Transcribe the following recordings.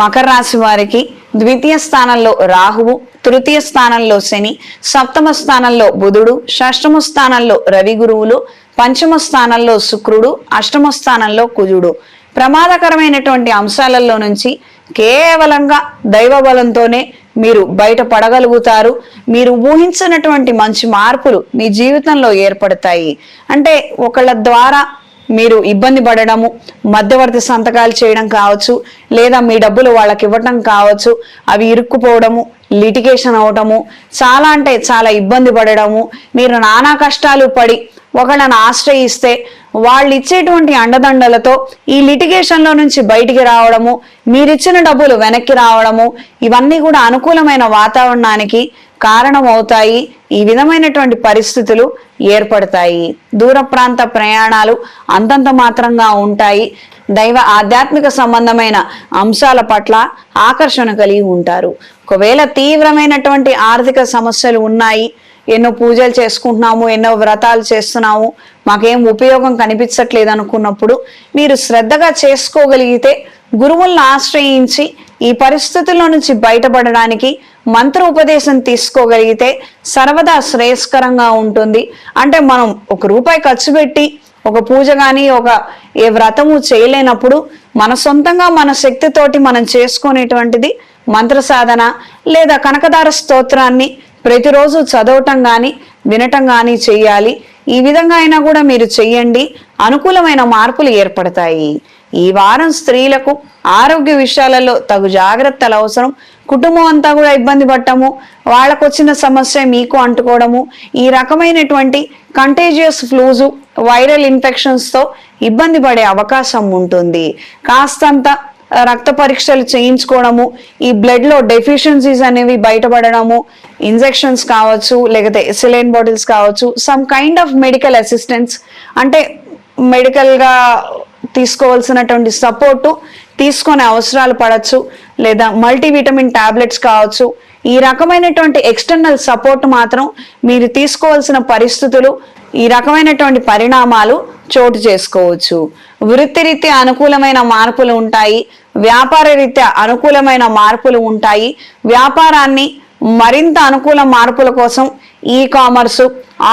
మకర రాశి వారికి ద్వితీయ స్థానంలో రాహువు తృతీయ స్థానంలో శని సప్తమ స్థానంలో బుధుడు షష్టమ స్థానంలో రవి గురువులు పంచమ స్థానంలో శుక్రుడు అష్టమ స్థానంలో కుజుడు. ప్రమాదకరమైనటువంటి అంశాలలో నుంచి కేవలంగా దైవ బలంతోనే మీరు బయట పడగలుగుతారు మీరు ఊహించినటువంటి మంచి మార్పులు మీ జీవితంలో ఏర్పడతాయి. అంటే ఒకళ్ళ ద్వారా మీరు ఇబ్బంది పడడము మధ్యవర్తి సంతకాలు చేయడం కావచ్చు లేదా మీ డబ్బులు వాళ్ళకి ఇవ్వటం కావచ్చు అవి ఇరుక్కుపోవడము లిటిగేషన్ అవటము చాలా అంటే చాలా ఇబ్బంది పడడము మీరు నానా కష్టాలు పడి ఒకళ్ళని ఆశ్రయిస్తే వాళ్ళు ఇచ్చేటువంటి అండదండలతో ఈ లిటిగేషన్లో నుంచి బయటికి రావడము మీరిచ్చిన డబ్బులు వెనక్కి రావడము ఇవన్నీ కూడా అనుకూలమైన వాతావరణానికి కారణమవుతాయి. ఈ విధమైనటువంటి పరిస్థితులు ఏర్పడతాయి. దూర ప్రాంత ప్రయాణాలు అంతంత మాత్రంగా ఉంటాయి. దైవ ఆధ్యాత్మిక సంబంధమైన అంశాల పట్ల ఆకర్షణ కలిగి ఉంటారు. ఒకవేళ తీవ్రమైనటువంటి ఆర్థిక సమస్యలు ఉన్నాయి. ఎన్నో పూజలు చేసుకుంటున్నాము ఎన్నో వ్రతాలు చేస్తున్నాము. మాకేం ఉపయోగం కనిపించట్లేదు అనుకున్నప్పుడు మీరు శ్రద్ధగా చేసుకోగలిగితే గురువులను ఆశ్రయించి ఈ పరిస్థితుల్లో నుంచి బయటపడడానికి మంత్ర ఉపదేశం తీసుకోగలిగితే సర్వదా శ్రేయస్కరంగా ఉంటుంది. అంటే మనం ఒక రూపాయి ఖర్చు పెట్టి ఒక పూజ కానీ ఒక ఏ వ్రతము చేయలేనప్పుడు మన సొంతంగా మన శక్తితోటి మనం చేసుకునేటువంటిది మంత్ర సాధన లేదా కనకదార స్తోత్రాన్ని ప్రతిరోజు చదవటం కానీ వినటం కానీ చేయాలి. ఈ విధంగా అయినా కూడా మీరు చెయ్యండి. అనుకూలమైన మార్పులు ఏర్పడతాయి. ఈ వారం స్త్రీలకు ఆరోగ్య విషయాలలో తగు జాగ్రత్తలు అవసరం. కుటుంబం అంతా కూడా ఇబ్బంది పడటము వాళ్ళకు వచ్చిన సమస్య మీకు అంటుకోవడము ఈ రకమైనటువంటి కంటేజియస్ ఫ్లూజు వైరల్ ఇన్ఫెక్షన్స్తో ఇబ్బంది పడే అవకాశం ఉంటుంది. కాస్తంత రక్త పరీక్షలు చేయించుకోవడము ఈ బ్లడ్లో డెఫిషియన్సీస్ అనేవి బయటపడడము ఇంజెక్షన్స్ కావచ్చు లేకపోతే సిలైన్ బాటిల్స్ కావచ్చు some kind of medical assistance అంటే మెడికల్గా తీసుకోవాల్సినటువంటి సపోర్టు తీసుకునే అవసరాలు పడచ్చు లేదా మల్టీవిటమిన్ టాబ్లెట్స్ కావచ్చు ఈ రకమైనటువంటి ఎక్స్టర్నల్ సపోర్ట్ మాత్రం మీరు తీసుకోవాల్సిన పరిస్థితులు ఈ రకమైనటువంటి పరిణామాలు చోటు చేసుకోవచ్చు. వృత్తిరీత్యా అనుకూలమైన మార్పులు ఉంటాయి. వ్యాపార రీత్యా అనుకూలమైన మార్పులు ఉంటాయి. వ్యాపారాన్ని మరింత అనుకూల మార్పుల కోసం ఈ కామర్సు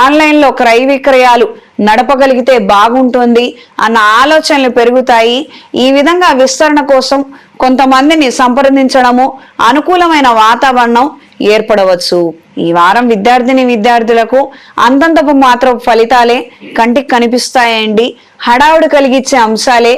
ఆన్లైన్లో క్రయ విక్రయాలు నడపగలిగితే బాగుంటుంది అన్న ఆలోచనలు పెరుగుతాయి. ఈ విధంగా విస్తరణ కోసం కొంతమందిని సంప్రదించడము అనుకూలమైన వాతావరణం ఏర్పడవచ్చు. ఈ వారం విద్యార్థిని విద్యార్థులకు అంతంతపు మాత్రం ఫలితాలే కంటికి కనిపిస్తాయండి. హడావుడు కలిగించే అంశాలే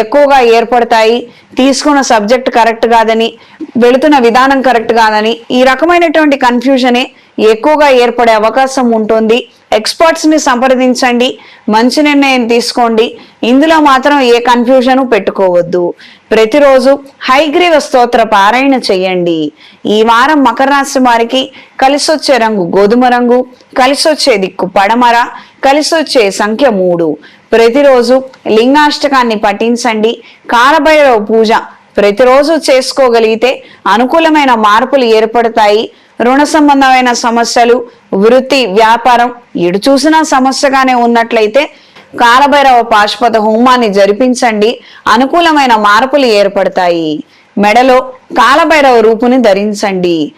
ఎక్కువగా ఏర్పడతాయి. తీసుకున్న సబ్జెక్ట్ కరెక్ట్ కాదని వెళుతున్న విధానం కరెక్ట్ కాదని ఈ రకమైనటువంటి కన్ఫ్యూజనే ఎక్కువగా ఏర్పడే అవకాశం ఉంటుంది. ఎక్స్పర్ట్స్ని సంప్రదించండి. మంచి నిర్ణయం తీసుకోండి. ఇందులో మాత్రం ఏ కన్ఫ్యూజను పెట్టుకోవద్దు. ప్రతిరోజు హైగ్రీవ స్తోత్ర పారాయణ చేయండి. ఈ వారం మకర రాశి వారికి కలిసొచ్చే రంగు గోధుమ రంగు కలిసొచ్చే దిక్కు పడమర కలిసొచ్చే సంఖ్య మూడు. ప్రతిరోజు లింగాష్టకాన్ని పఠించండి. కాలభైరవ పూజ ప్రతిరోజు చేసుకోగలిగితే అనుకూలమైన మార్పులు ఏర్పడతాయి. రుణ సంబంధమైన సమస్యలు వృత్తి వ్యాపారం ఎడు చూసినా సమస్యగానే ఉన్నట్లయితే కాలభైరవ పాశుపత హోమాన్ని జరిపించండి. అనుకూలమైన మార్పులు ఏర్పడతాయి. మెడలో కాలభైరవ రూపుని ధరించండి.